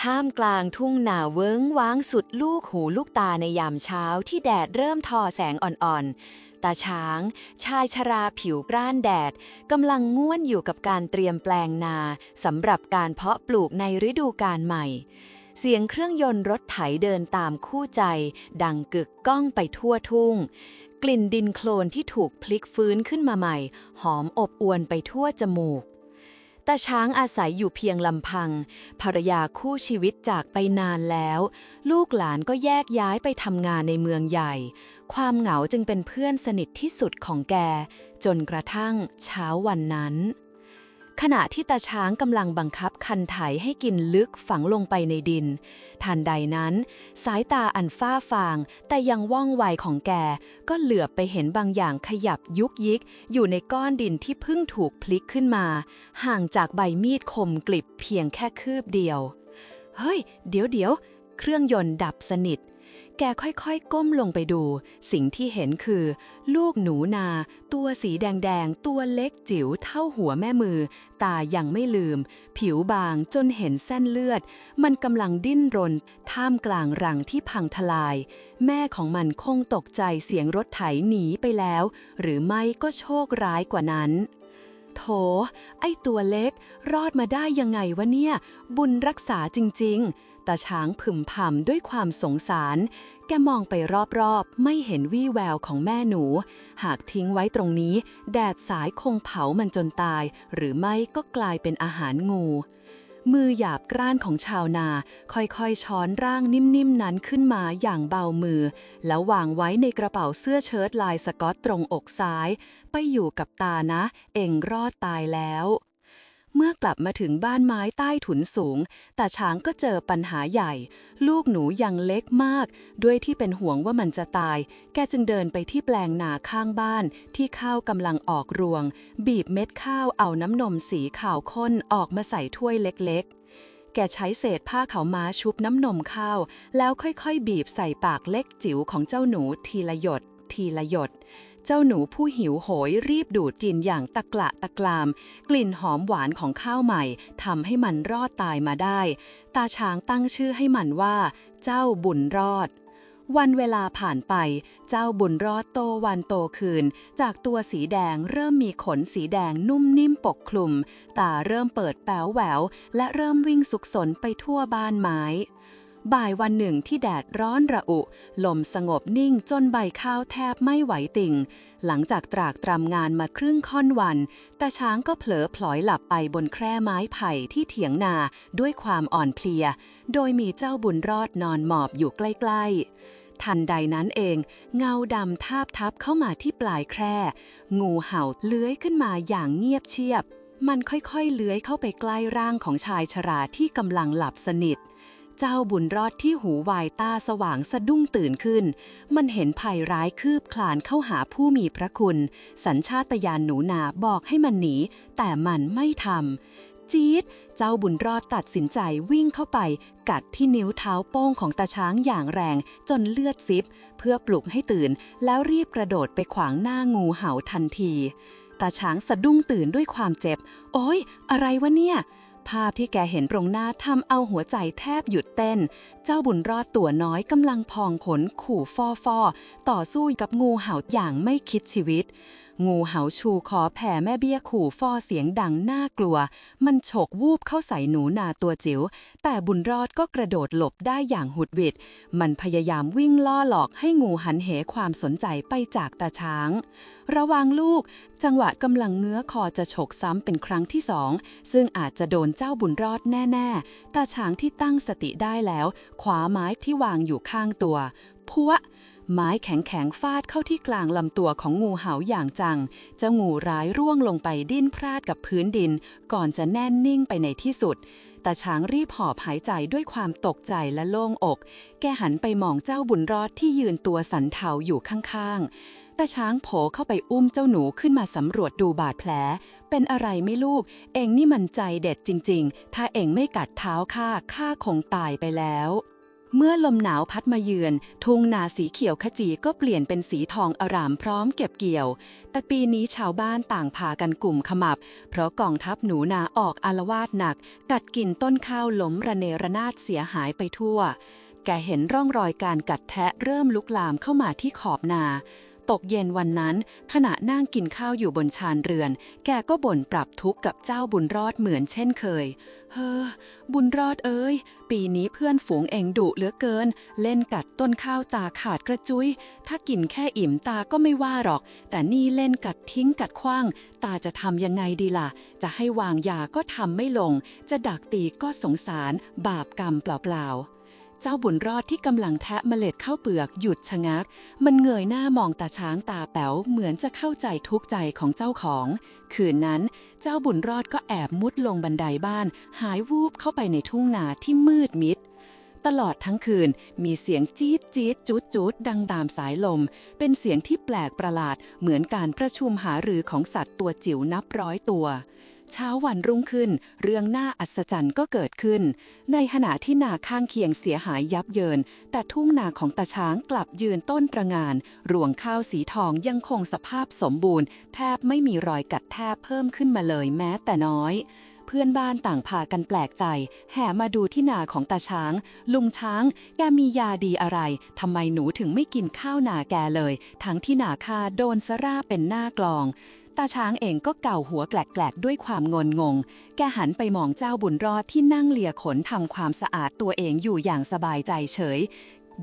ท่ามกลางทุ่งนาเวิ้งว้างสุดลูกหูลูกตาในยามเช้าที่แดดเริ่มทอแสงอ่อนๆ ตาช้าง ชายชราผิวกร้านแดดกำลังง่วนอยู่กับการเตรียมแปลงนาสำหรับการเพาะปลูกในฤดูกาลใหม่ เสียงเครื่องยนต์รถไถเดินตามคู่ใจ ดังกึกก้องไปทั่วทุ่ง กลิ่นดินโคลนที่ถูกพลิกฟื้นขึ้นมาใหม่ หอมอบอวนไปทั่วจมูกาช้างอาศัยอยู่เพียงลำพัง ภรรยาคู่ชีวิตจากไปนานแล้ว ลูกหลานก็แยกย้ายไปทำงานในเมืองใหญ่ ความเหงาจึงเป็นเพื่อนสนิทที่สุดของแก จนกระทั่งเช้าวันนั้น ขณะที่ตาช้างกำลังบังคับคันไถให้กินลึกฝังลงไปในดิน ทันใดนั้น สายตาอันฟ้าฟาง แต่ยังว่องไวของแก ก็เหลือบไปเห็นบางอย่างขยับยุกยิก อยู่ในก้อนดินที่เพิ่งถูกพลิกขึ้นมา ห่างจากใบมีดคมกลิบเพียงแค่คืบเดียว เฮ้ย เดี๋ยวเดี๋ยวเครื่องยนต์ดับสนิท แกค่อยๆ ก้มลงไปดู สิ่งที่เห็นคือ ลูกหนูนา ตัวสีแดงๆ ตัวเล็กจิ๋วเท่าหัวแม่มือ ตายังไม่ลืม ผิวบางจนเห็นเส้นเลือด มันกำลังดิ้นรน ท่ามกลางรังที่พังทลาย แม่ของมันคงตกใจเสียงรถไถหนีไปแล้ว หรือไม่ก็โชคร้ายกว่านั้นโถ ไอตัวเล็ก รอดมาได้ยังไงวะเนี่ย บุญรักษาจริง ๆ ตาช้างพึมพำด้วยความสงสาร แกมองไปรอบๆ ไม่เห็นวี่แววของแม่หนู หากทิ้งไว้ตรงนี้ แดดสายคงเผามันจนตาย หรือไม่ก็กลายเป็นอาหารงู มือหยาบกร้านของชาวนา ค่อยๆ ช้อนร่างนิ่มๆ นั้นขึ้นมาอย่างเบามือ แล้ววางไว้ในกระเป๋าเสื้อเชิ้ตลายสกอตตรงอกซ้าย ไปอยู่กับตานะ เองรอดตายแล้ว เมื่อกลับมาถึงบ้านไม้ใต้ถุนสูง แต่ช้างก็เจอปัญหาใหญ่ ลูกหนูยังเล็กมาก ด้วยที่เป็นห่วงว่ามันจะตาย แกจึงเดินไปที่แปลงนาข้างบ้าน ที่ข้าวกำลังออกรวง บีบเม็ดข้าวเอาน้ำนมสีขาวข้นออกมาใส่ถ้วยเล็กๆ แกใช้เศษผ้าขาวม้าชุบน้ำนมข้าว แล้วค่อยๆ บีบใส่ปากเล็กจิ๋วของเจ้าหนูทีละหยด ทีละหยด เจ้าหนูผู้หิวโหยรีบดูดกินอย่างตะกละตะกราม กลิ่นหอมหวานของข้าวใหม่ทำให้มันรอดตายมาได้ ตาช้างตั้งชื่อให้มันว่า เจ้าบุญรอด วันเวลาผ่านไป เจ้าบุญรอดโตวันโตคืน จากตัวสีแดงเริ่มมีขนสีแดงนุ่มนิ่มปกคลุม ตาเริ่มเปิดแป๋วแหวว และเริ่มวิ่งสุกสนไปทั่วบ้านไม้ บ่ายวันหนึ่งที่แดดร้อนระอุ ลมสงบนิ่งจนใบข้าวแทบไม่ไหวติ่ง หลังจากตรากตรำงานมาครึ่งค่อนวันแต่ช้างก็เผลอพลอยหลับไปบนแคร่ไม้ไผ่ที่เถียงนาด้วยความอ่อนเพลีย โดยมีเจ้าบุญรอดนอนหมอบอยู่ใกล้ ๆทันใดนั้นเอง เงาดำทาบทับเข้ามาที่ปลายแคร่ งูเห่าเลื้อยขึ้นมาอย่างเงียบเชียบ มันค่อยๆเลื้อยเข้าไปใกล้ร่างของชายชราที่กำลังหลับสนิท เจ้าบุญรอดที่หูวายตาสว่างสะดุ้งตื่นขึ้น มันเห็นภัยร้ายคืบคลานเข้าหาผู้มีพระคุณ สัญชาตญาณหนูนาบอกให้มันหนี แต่มันไม่ทำจี๊ด เจ้าบุญรอดตัดสินใจวิ่งเข้าไป กัดที่นิ้วเท้าโป้งของตาช้างอย่างแรงจนเลือดซิบ เพื่อปลุกให้ตื่น แล้วรีบกระโดดไปขวางหน้างูเห่าทันที ตาช้างสะดุ้งตื่นด้วยความเจ็บ โอ๊ยอะไรวะเนี่ย ภาพที่แกเห็นตรงหน้าทำเอาหัวใจแทบหยุดเต้น เจ้าบุญรอดตัวน้อยกำลังพองขนขู่ฟอฟอต่อสู้กับงูเห่าอย่างไม่คิดชีวิตงูเห่าชูคอแผ่แม่เบี้ยขู่ฟอเสียงดังน่ากลัว มันฉกวูบเข้าใส่หนูนาตัวจิ๋ว แต่บุญรอดก็กระโดดหลบได้อย่างหุดหวิด มันพยายามวิ่งล่อหลอกให้งูหันเหความสนใจไปจากตาช้าง ระวังลูก จังหวะกำลังเงื้อคอจะฉกซ้ำเป็นครั้งที่สอง ซึ่งอาจจะโดนเจ้าบุญรอดแน่ๆตาช้างที่ตั้งสติได้แล้วคว้าไม้ที่วางอยู่ข้างตัวพัว ไม้แข็งๆฟาดเข้าที่กลางลำตัวของงูเห่าอย่างจัง เจ้างูร้ายร่วงลงไปดิ้นพลาดกับพื้นดิน ก่อนจะแน่นนิ่งไปในที่สุดตาช้างรีบหอบหายใจด้วยความตกใจและโล่งอก แกหันไปมองเจ้าบุญรอดที่ยืนตัวสันเทาอยู่ข้างๆตาช้างโผเข้าไปอุ้มเจ้าหนูขึ้นมาสำรวจดูบาดแผล เป็นอะไรไม่ลูก เองนี่มันใจเด็ดจริง ๆ ถ้าเองไม่กัดเท้าข้าข้าคงตายไปแล้ว เมื่อลมหนาวพัดมาเยือน ทุ่งนาสีเขียวขจีก็เปลี่ยนเป็นสีทองอร่ามพร้อมเก็บเกี่ยว แต่ปีนี้ชาวบ้านต่างพากันกลุ่มขมับ เพราะกองทัพหนูนาออกอารวาสหนัก กัดกินต้นข้าวล้มระเนระนาดเสียหายไปทั่ว แกเห็นร่องรอยการกัดแทะเริ่มลุกลามเข้ามาที่ขอบนา ตกเย็นวันนั้น ขณะนั่งกินข้าวอยู่บนชานเรือน แกก็บ่นปรับทุกข์กับเจ้าบุญรอดเหมือนเช่นเคย เฮ้อ บุญรอดเอ้ย ปีนี้เพื่อนฝูงเองดุเหลือเกิน เล่นกัดต้นข้าวตาขาดกระจุย ถ้ากินแค่อิ่มตาก็ไม่ว่าหรอก แต่นี่เล่นกัดทิ้งกัดขว้าง ตาจะทำยังไงดีล่ะ จะให้วางยาก็ทำไม่ลง จะดักตีก็สงสาร บาปกรรมเปล่าๆ เจ้าบุญรอดที่กำลังแทะเมล็ดข้าวเปลือกหยุดชะงัก มันเงยหน้ามองตาช้างตาแป๋วเหมือนจะเข้าใจทุกใจของเจ้าของ คืนนั้น เจ้าบุญรอดก็แอบมุดลงบันไดบ้าน หายวูบเข้าไปในทุ่งนาที่มืดมิดตลอดทั้งคืนมีเสียงจี๊ดจี๊ดจูดจูดดังตามสายลม เป็นเสียงที่แปลกประหลาดเหมือนการประชุมหารือของสัตว์ตัวจิ๋วนับร้อยตัว เช้าวันรุ่งขึ้น เรื่องน่าอัศจรรย์ก็เกิดขึ้น ในขณะที่นาข้างเคียงเสียหายยับเยิน แต่ทุ่งนาของตาช้างกลับยืนต้นตระงาน รวงข้าวสีทองยังคงสภาพสมบูรณ์ แทบไม่มีรอยกัดแทบเพิ่มขึ้นมาเลยแม้แต่น้อยเพื่อนบ้านต่างพากันแปลกใจ แห่มาดูที่นาของตาช้าง ลุงช้าง แกมียาดีอะไร ทำไมหนูถึงไม่กินข้าวนาแกเลย ทั้งที่นาคาโดนสราเป็นหน้ากลอง ตาช้างเองก็เก่าหัวแกลกๆ ด้วยความงนงง แกหันไปมองเจ้าบุญรอดที่นั่งเลียขนทำความสะอาดตัวเองอยู่อย่างสบายใจเฉย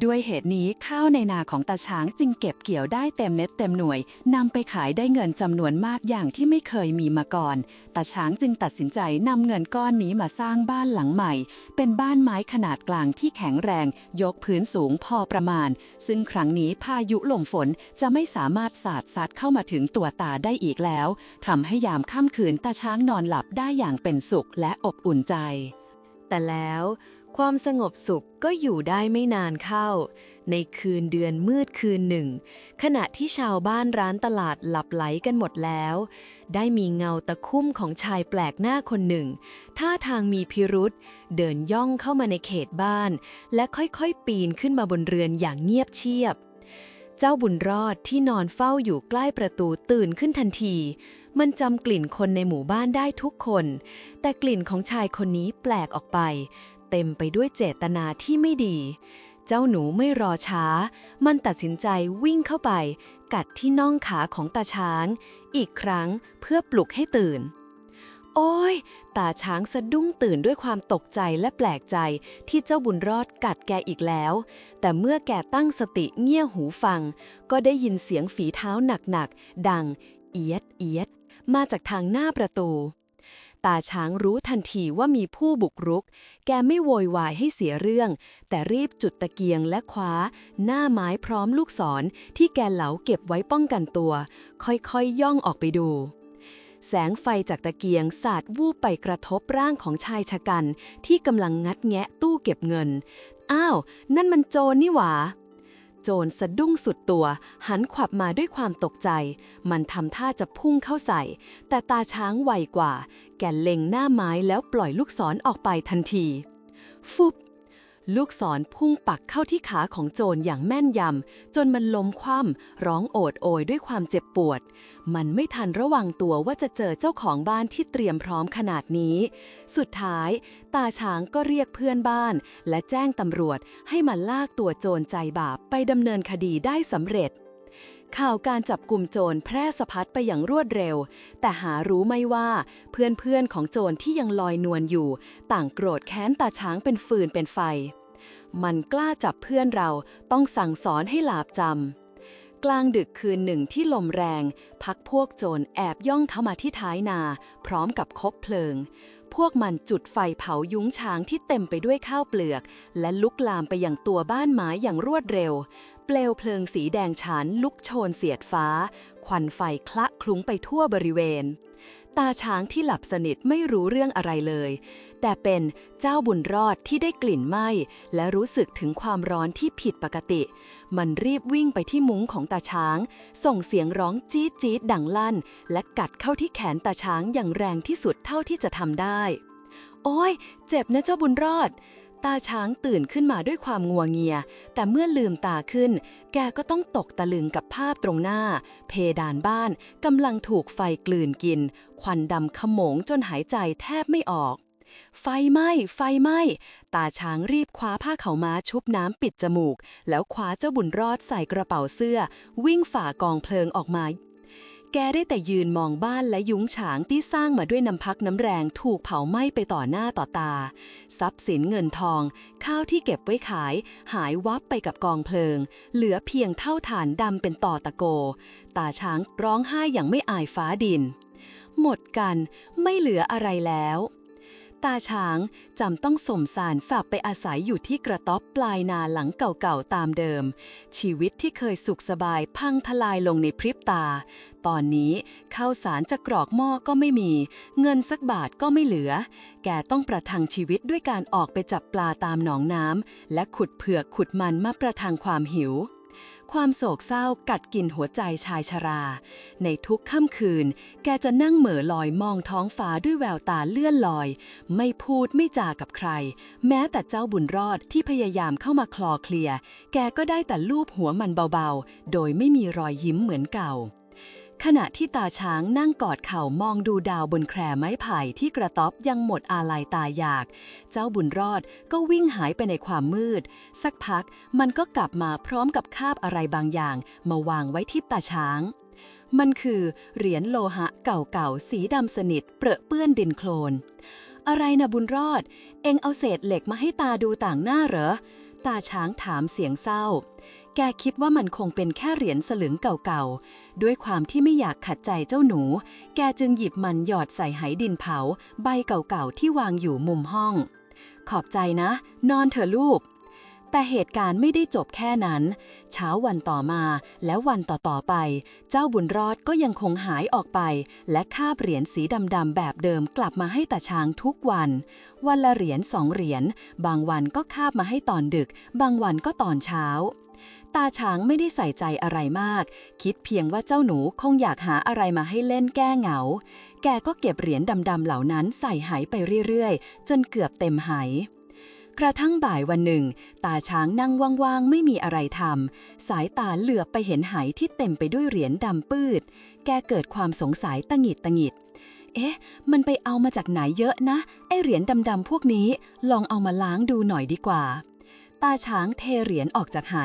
ด้วยเหตุนี้ข้าวในนาของตาช้างจึงเก็บเกี่ยวได้เต็มเม็ดเต็มหน่วยนำไปขายได้เงินจำนวนมากอย่างที่ไม่เคยมีมาก่อนตาช้างจึงตัดสินใจนำเงินก้อนนี้มาสร้างบ้านหลังใหม่ เป็นบ้านไม้ขนาดกลางที่แข็งแรง ยกพื้นสูงพอประมาณ ซึ่งครั้งนี้พายุลมฝนจะไม่สามารถสาดซัดเข้ามาถึงตัวตาได้อีกแล้วทำให้ยามค่ำคืนตาช้างนอนหลับได้อย่างเป็นสุขและอบอุ่นใจ แต่แล้ว ความสงบสุขก็อยู่ได้ไม่นานเข้า ในคืนเดือนมืดคืนหนึ่ง ขณะที่ชาวบ้านร้านตลาดหลับไหลกันหมดแล้ว ได้มีเงาตะคุ่มของชายแปลกหน้าคนหนึ่ง ท่าทางมีพิรุษเดินย่องเข้ามาในเขตบ้าน และค่อยๆปีนขึ้นมาบนเรือนอย่างเงียบเชียบ เจ้าบุญรอดที่นอนเฝ้าอยู่ใกล้ประตูตื่นขึ้นทันที มันจำกลิ่นคนในหมู่บ้านได้ทุกคน แต่กลิ่นของชายคนนี้แปลกออกไป เต็มไปด้วยเจตนาที่ไม่ดี เจ้าหนูไม่รอช้า มันตัดสินใจวิ่งเข้าไป กัดที่น่องขาของตาช้าง อีกครั้งเพื่อปลุกให้ตื่น โอ้ย ตาช้างสะดุ้งตื่นด้วยความตกใจและแปลกใจที่เจ้าบุญรอดกัดแกอีกแล้ว แต่เมื่อแกตั้งสติเงี่ยหูฟัง ก็ได้ยินเสียงฝีเท้าหนักๆดัง เอียดเอียดมาจากทางหน้าประตู ตาช้างรู้ทันทีว่ามีผู้บุกรุก แกไม่โวยวายให้เสียเรื่อง แต่รีบจุดตะเกียงและคว้า หน้าไม้พร้อมลูกศรที่แกเหลาเก็บไว้ป้องกันตัว ค่อยๆย่องออกไปดู แสงไฟจากตะเกียงสาดวูบไปกระทบร่างของชายชะกัน ที่กำลังงัดแงะตู้เก็บเงิน อ้าว นั่นมันโจรนี่หว่า โจรสะดุ้งสุดตัว หันขวับมาด้วยความตกใจ มันทำท่าจะพุ่งเข้าใส่ แต่ตาช้างไวกว่า แกเล็งหน้าไม้แล้วปล่อยลูกศรออกไปทันที ฟุบ ลูกศรพุ่งปักเข้าที่ขาของโจรอย่างแม่นยำ จนมันล้มคว่ำร้องโอดโอยด้วยความเจ็บปวด มันไม่ทันระวังตัวว่าจะเจอเจ้าของบ้านที่เตรียมพร้อมขนาดนี้ สุดท้าย ตาช้างก็เรียกเพื่อนบ้าน และแจ้งตำรวจให้มาลากตัวโจรใจบาปไปดำเนินคดีได้สำเร็จข่าวการจับกลุ่มโจรแพร่สะพัดไปอย่างรวดเร็ว แต่หารู้ไม่ว่าเพื่อนๆของโจรที่ยังลอยนวลอยู่ ต่างโกรธแค้นตาช้างเป็นฟืนเป็นไฟ มันกล้าจับเพื่อนเราต้องสั่งสอนให้หลาบจำ กลางดึกคืนหนึ่งที่ลมแรง พักพวกโจรแอบย่องเข้ามาที่ท้ายนา พร้อมกับคบเพลิง พวกมันจุดไฟเผายุ้งช้างที่เต็มไปด้วยข้าวเปลือก และลุกลามไปยังตัวบ้านไม้อย่างรวดเร็ว เปลวเพลิงสีแดงฉานลุกโชนเสียดฟ้า ควันไฟคละคลุ้งไปทั่วบริเวณตาช้างที่หลับสนิทไม่รู้เรื่องอะไรเลย แต่เป็นเจ้าบุญรอดที่ได้กลิ่นไหม้และรู้สึกถึงความร้อนที่ผิดปกติ มันรีบวิ่งไปที่มุ้งของตาช้าง ส่งเสียงร้องจี๊ดจี๊ดดังลั่น และกัดเข้าที่แขนตาช้างอย่างแรงที่สุดเท่าที่จะทำได้ โอ้ย เจ็บนะเจ้าบุญรอด ตาช้างตื่นขึ้นมาด้วยความงัวเงีย แต่เมื่อลืมตาขึ้น แกก็ต้องตกตะลึงกับภาพตรงหน้า เพดานบ้านกำลังถูกไฟกลืนกิน ควันดำขโมงจนหายใจแทบไม่ออก ไฟไหม้ ไฟไหม้ ตาช้างรีบคว้าผ้าเขาม้าชุบน้ำปิดจมูก แล้วคว้าเจ้าบุญรอดใส่กระเป๋าเสื้อ วิ่งฝ่ากองเพลิงออกมาแกได้แต่ยืนมองบ้านและยุ้งฉางที่สร้างมาด้วยน้ำพักน้ำแรงถูกเผาไหม้ไปต่อหน้าต่อตา ทรัพย์สินเงินทอง ข้าวที่เก็บไว้ขาย หายวับไปกับกองเพลิง เหลือเพียงเท่าฐานดำเป็นต่อตะโก ตาช้างร้องไห้อย่างไม่อายฟ้าดิน หมดกันไม่เหลืออะไรแล้ว ตาช้างจำต้องสมสารฝากไปอาศัยอยู่ที่กระต๊อบปลายนาหลังเก่าๆตามเดิม ชีวิตที่เคยสุขสบายพังทลายลงในพริบตา ตอนนี้ข้าวสารจะกรอกหม้อก็ไม่มี เงินสักบาทก็ไม่เหลือ แกต้องประทังชีวิตด้วยการออกไปจับปลาตามหนองน้ำและขุดเผือกขุดมันมาประทังความหิว ความโศกเศร้ากัดกินหัวใจชายชรา ในทุกค่ำคืน แกจะนั่งเหม่อลอยมองท้องฟ้าด้วยแววตาเลื่อนลอย ไม่พูดไม่จากับใคร แม้แต่เจ้าบุญรอดที่พยายามเข้ามาคลอเคลีย แกก็ได้แต่ลูบหัวมันเบาๆ โดยไม่มีรอยยิ้มเหมือนเก่า ขณะที่ตาช้างนั่งกอดเข่ามองดูดาวบนแคร่ไม้ไผ่ที่กระต๊อบยังหมดอาลัยตายอยาก เจ้าบุญรอดก็วิ่งหายไปในความมืด สักพักมันก็กลับมาพร้อมกับคาบอะไรบางอย่าง มาวางไว้ที่ตาช้าง มันคือเหรียญโลหะเก่าๆสีดำสนิทเปรอะเปื้อนดินโคลน อะไรนะบุญรอด เอ็งเอาเศษเหล็กมาให้ตาดูต่างหน้าเหรอ ตาช้างถามเสียงเศร้า แกคิดว่ามันคงเป็นแค่เหรียญสลึงเก่าๆ ด้วยความที่ไม่อยากขัดใจเจ้าหนู แกจึงหยิบมันหยอดใส่ไหดินเผา ใบเก่าๆ ที่วางอยู่มุมห้อง ขอบใจนะ นอนเถอะลูก แต่เหตุการณ์ไม่ได้จบแค่นั้น เช้าวันต่อมาและวันต่อๆไป เจ้าบุญรอดก็ยังคงหายออกไป และคาบเหรียญสีดำๆแบบเดิมกลับมาให้ตาช้างทุกวัน วันละเหรียญสองเหรียญ บางวันก็คาบมาให้ตอนดึก บางวันก็ตอนเช้า ตาช้างไม่ได้ใส่ใจอะไรมาก คิดเพียงว่าเจ้าหนูคงอยากหาอะไรมาให้เล่นแก้เหงา แกก็เก็บเหรียญดำๆเหล่านั้นใส่ไหไปเรื่อยๆ จนเกือบเต็มไหกระทั่งบ่ายวันหนึ่ง ตาช้างนั่งว่างๆ ไม่มีอะไรทำสายตาเหลือบไปเห็นไหที่เต็มไปด้วยเหรียญดำปืด แกเกิดความสงสัยตะหงิดตะหงิด เอ๊ะ มันไปเอามาจากไหนเยอะนะ ไอเหรียญดำๆพวกนี้ ลองเอามาล้างดูหน่อยดีกว่า ตาช้างเทเหรียญออกจากไห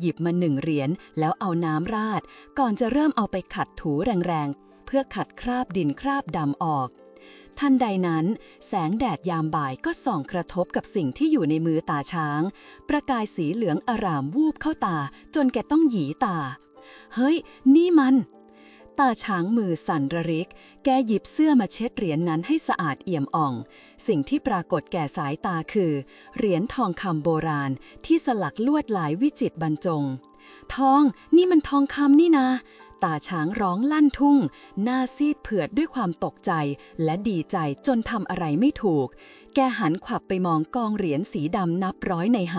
หยิบมาหนึ่งเหรียญแล้วเอาน้ำราด ก่อนจะเริ่มเอาไปขัดถูแรงๆ เพื่อขัดคราบดินคราบดำออก ทันใดนั้น แสงแดดยามบ่ายก็ส่องกระทบกับสิ่งที่อยู่ในมือตาช้าง ประกายสีเหลืองอารามวูบเข้าตา จนแกต้องหยีตา เฮ้ย นี่มัน ตาช้างมือสั่นระริก แกหยิบเสื้อมาเช็ดเหรียญนนั้นให้สะอาดเอี่ยมอ่อง สิ่งที่ปรากฏแก่สายตาคือ เหรียญทองคำโบราณที่สลักลวดลายวิจิตรบรรจง ทอง นี่มันทองคำนี่นาตาช้างร้องลั่นทุ่ง หน้าซีดเผือดด้วยความตกใจและดีใจจนทำอะไรไม่ถูก แกหันขวับไปมองกองเหรียญสีดำนับร้อยในไห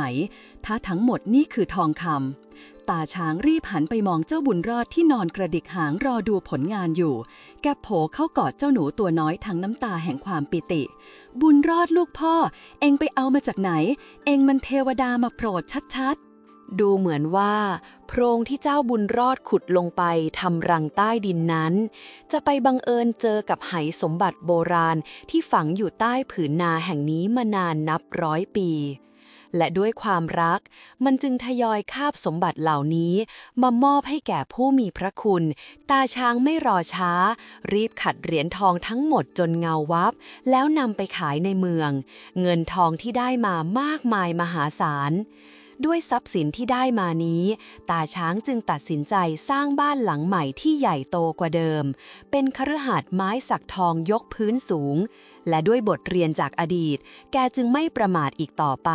ถ้าทั้งหมดนี่คือทองคำ ตาช้างรีบหันไปมองเจ้าบุญรอดที่นอนกระดิกหางรอดูผลงานอยู่ แกโผเข้ากอดเจ้าหนูตัวน้อยทั้งน้ำตาแห่งความปิติ บุญรอดลูกพ่อ เองไปเอามาจากไหน เองมันเทวดามาโปรดชัด ดูเหมือนว่า โพรงที่เจ้าบุญรอดขุดลงไปทำรังใต้ดินนั้น จะไปบังเอิญเจอกับไหสมบัติโบราณที่ฝังอยู่ใต้ผืนนาแห่งนี้มานานนับร้อยปี และด้วยความรัก มันจึงทยอยคาบสมบัติเหล่านี้ มามอบให้แก่ผู้มีพระคุณ ตาช้างไม่รอช้า รีบขัดเหรียญทองทั้งหมดจนเงาวับ แล้วนำไปขายในเมือง เงินทองที่ได้มามากมายมหาศาล ด้วยทรัพย์สินที่ได้มานี้ ตาช้างจึงตัดสินใจสร้างบ้านหลังใหม่ที่ใหญ่โตกว่าเดิม เป็นคฤหาสน์ไม้สักทองยกพื้นสูง และด้วยบทเรียนจากอดีต แกจึงไม่ประมาทอีกต่อไป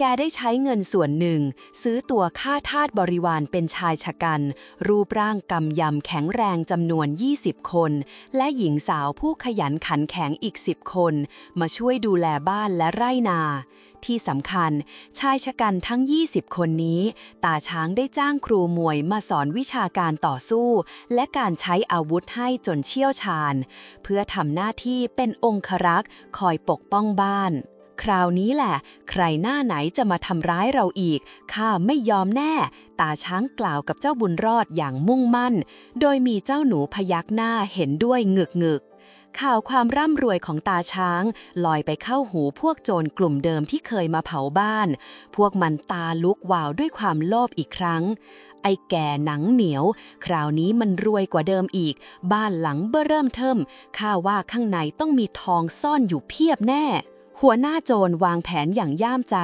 แกได้ใช้เงินส่วนหนึ่ง ซื้อตัวค่าทาสบริวารเป็นชายชะกัน รูปร่างกำยำแข็งแรงจำนวน 20 คน และหญิงสาวผู้ขยันขันแข็งอีก 10 คน มาช่วยดูแลบ้านและไร่นา ที่สำคัญ ชายชะกันทั้ง 20 คนนี้ ตาช้างได้จ้างครูมวยมาสอนวิชาการต่อสู้ และการใช้อาวุธให้จนเชี่ยวชาญ เพื่อทำหน้าที่เป็นองครักษ์คอยปกป้องบ้าน คราวนี้แหละ ใครหน้าไหนจะมาทำร้ายเราอีก ข้าไม่ยอมแน่ ตาช้างกล่าวกับเจ้าบุญรอดอย่างมุ่งมั่น โดยมีเจ้าหนูพยักหน้าเห็นด้วยงึกงึกๆ ข่าวความร่ำรวยของตาช้าง ลอยไปเข้าหูพวกโจรกลุ่มเดิมที่เคยมาเผาบ้าน พวกมันตาลุกวาวด้วยความโลภอีกครั้ง ไอ้แก่หนังเหนียว คราวนี้มันรวยกว่าเดิมอีก บ้านหลังเบ้อเริ่มเทิมข้าว่าข้างในต้องมีทองซ่อนอยู่เพียบแน่หัวหน้าโจรวางแผนอย่างย่ามใจ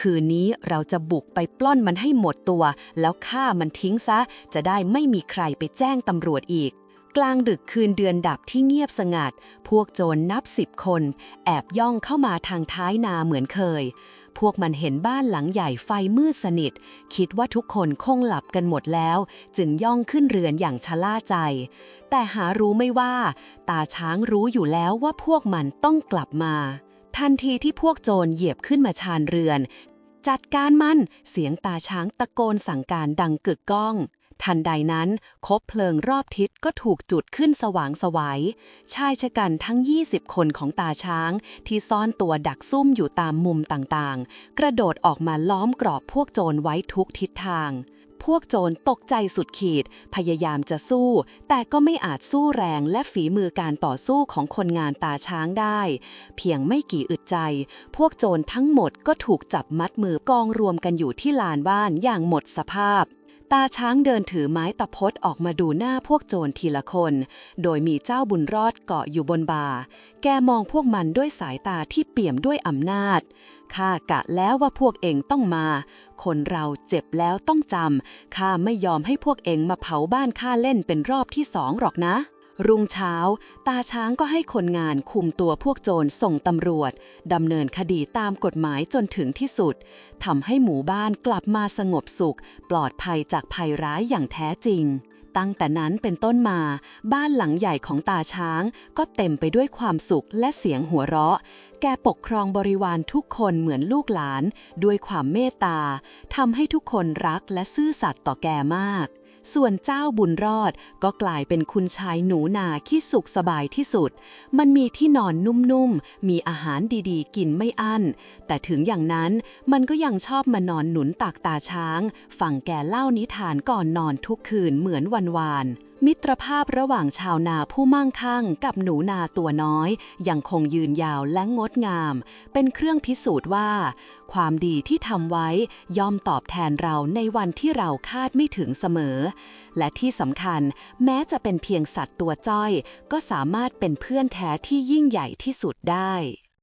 คืนนี้เราจะบุกไปปล้นมันให้หมดตัว แล้วฆ่ามันทิ้งซะ จะได้ไม่มีใครไปแจ้งตำรวจอีก กลางดึกคืนเดือนดับที่เงียบสงัด พวกโจรนับสิบคน แอบย่องเข้ามาทางท้ายนาเหมือนเคย พวกมันเห็นบ้านหลังใหญ่ไฟมืดสนิท คิดว่าทุกคนคงหลับกันหมดแล้ว จึงย่องขึ้นเรือนอย่างชะล่าใจ แต่หารู้ไม่ว่า ตาช้างรู้อยู่แล้วว่าพวกมันต้องกลับมา ทันทีที่พวกโจรเหยียบขึ้นมาชานเรือน จัดการมัน เสียงตาช้างตะโกนสั่งการดังกึกก้อง ทันใดนั้นคบเพลิงรอบทิศก็ถูกจุดขึ้นสว่างสวัยชายชะกันทั้ง 20 คนของตาช้าง ที่ซ่อนตัวดักซุ่มอยู่ตามมุมต่างๆ กระโดดออกมาล้อมกรอบพวกโจรไว้ทุกทิศทาง พวกโจรตกใจสุดขีด พยายามจะสู้ แต่ก็ไม่อาจสู้แรงและฝีมือการต่อสู้ของคนงานตาช้างได้ เพียงไม่กี่อึดใจ พวกโจรทั้งหมดก็ถูกจับมัดมือกองรวมกันอยู่ที่ลานบ้านอย่างหมดสภาพ ตาช้างเดินถือไม้ตะพดออกมาดูหน้าพวกโจรทีละคน โดยมีเจ้าบุญรอดเกาะอยู่บนบ่า แกมองพวกมันด้วยสายตาที่เปี่ยมด้วยอำนาจ ข้ากะแล้วว่าพวกเองต้องมา คนเราเจ็บแล้วต้องจำ ข้าไม่ยอมให้พวกเองมาเผาบ้านข้าเล่นเป็นรอบที่สองหรอกนะ รุ่งเช้า ตาช้างก็ให้คนงานคุมตัวพวกโจรส่งตำรวจ ดำเนินคดีตามกฎหมายจนถึงที่สุดทำให้หมู่บ้านกลับมาสงบสุข ปลอดภัยจากภัยร้ายอย่างแท้จริง ตั้งแต่นั้นเป็นต้นมา บ้านหลังใหญ่ของตาช้างก็เต็มไปด้วยความสุขและเสียงหัวเราะแกปกครองบริวารทุกคนเหมือนลูกหลาน ด้วยความเมตตาทำให้ทุกคนรักและซื่อสัตย์ต่อแกมาก ส่วนเจ้าบุญรอดก็กลายเป็นคุณชายหนูนาที่สุขสบายที่สุด มันมีที่นอนนุ่มๆ มีอาหารดีๆ กินไม่อั้น แต่ถึงอย่างนั้นมันก็ยังชอบมานอนหนุนตักตาช้างฟังแกเล่านิทานก่อนนอนทุกคืนเหมือนวันวาน มิตรภาพระหว่างชาวนาผู้มั่งคั่งกับหนูนาตัวน้อย ยังคงยืนยาวและงดงาม เป็นเครื่องพิสูจน์ว่า ความดีที่ทำไว้ย่อมตอบแทนเราในวันที่เราคาดไม่ถึงเสมอ และที่สำคัญแม้จะเป็นเพียงสัตว์ตัวจ้อย ก็สามารถเป็นเพื่อนแท้ที่ยิ่งใหญ่ที่สุดได้